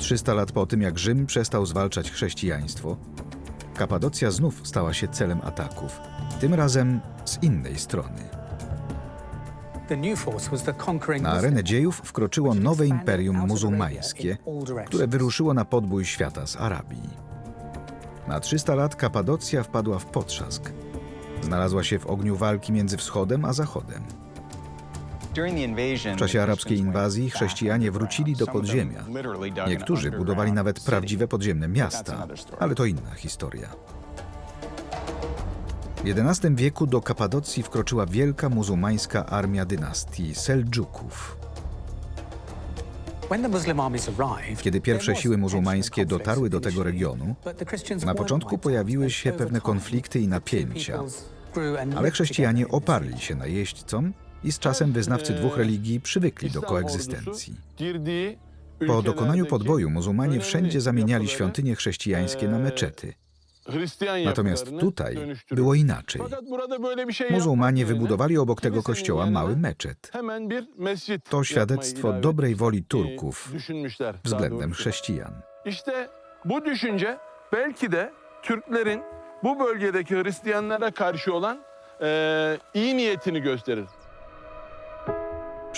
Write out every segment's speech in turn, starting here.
300 lat po tym, jak Rzym przestał zwalczać chrześcijaństwo, Kapadocja znów stała się celem ataków, tym razem z innej strony. Na arenę dziejów wkroczyło nowe imperium muzułmańskie, które wyruszyło na podbój świata z Arabii. Na 300 lat Kapadocja wpadła w potrzask. Znalazła się w ogniu walki między wschodem a zachodem. W czasie arabskiej inwazji chrześcijanie wrócili do podziemia. Niektórzy budowali nawet prawdziwe podziemne miasta, ale to inna historia. W XI wieku do Kapadocji wkroczyła wielka muzułmańska armia dynastii Seldżuków. Kiedy pierwsze siły muzułmańskie dotarły do tego regionu, na początku pojawiły się pewne konflikty i napięcia, ale chrześcijanie oparli się najeźdźcom i z czasem wyznawcy dwóch religii przywykli do koegzystencji. Po dokonaniu podboju muzułmanie wszędzie zamieniali świątynie chrześcijańskie na meczety. Natomiast tutaj było inaczej. Muzułmanie wybudowali obok tego kościoła mały meczet. To świadectwo dobrej woli Turków względem chrześcijan. Bu bölgedeki Hristiyanlara karşı olan eee, iyi niyetini gösterir.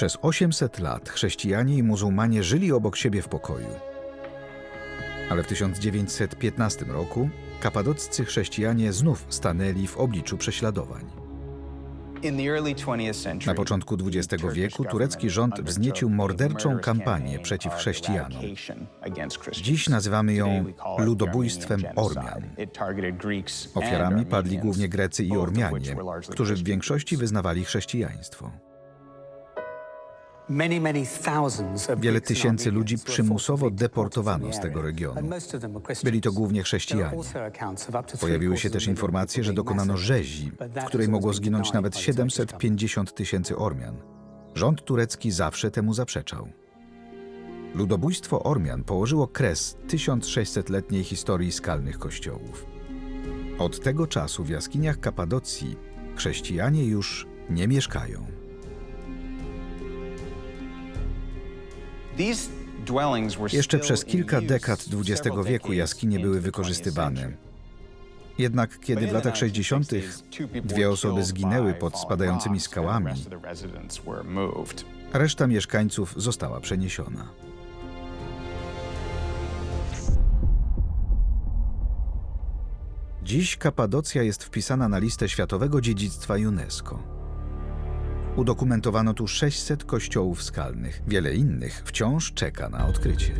Przez 800 lat chrześcijanie i muzułmanie żyli obok siebie w pokoju. Ale w 1915 roku kapadoccy chrześcijanie znów stanęli w obliczu prześladowań. Na początku XX wieku turecki rząd wzniecił morderczą kampanię przeciw chrześcijanom. Dziś nazywamy ją ludobójstwem Ormian. Ofiarami padli głównie Grecy i Ormianie, którzy w większości wyznawali chrześcijaństwo. Wiele tysięcy ludzi przymusowo deportowano z tego regionu. Byli to głównie chrześcijanie. Pojawiły się też informacje, że dokonano rzezi, w której mogło zginąć nawet 750 tysięcy Ormian. Rząd turecki zawsze temu zaprzeczał. Ludobójstwo Ormian położyło kres 1600-letniej historii skalnych kościołów. Od tego czasu w jaskiniach Kapadocji chrześcijanie już nie mieszkają. Jeszcze przez kilka dekad XX wieku jaskinie były wykorzystywane. Jednak kiedy w latach 60. dwie osoby zginęły pod spadającymi skałami, reszta mieszkańców została przeniesiona. Dziś Kapadocja jest wpisana na listę Światowego Dziedzictwa UNESCO. Udokumentowano tu 600 kościołów skalnych. Wiele innych wciąż czeka na odkrycie.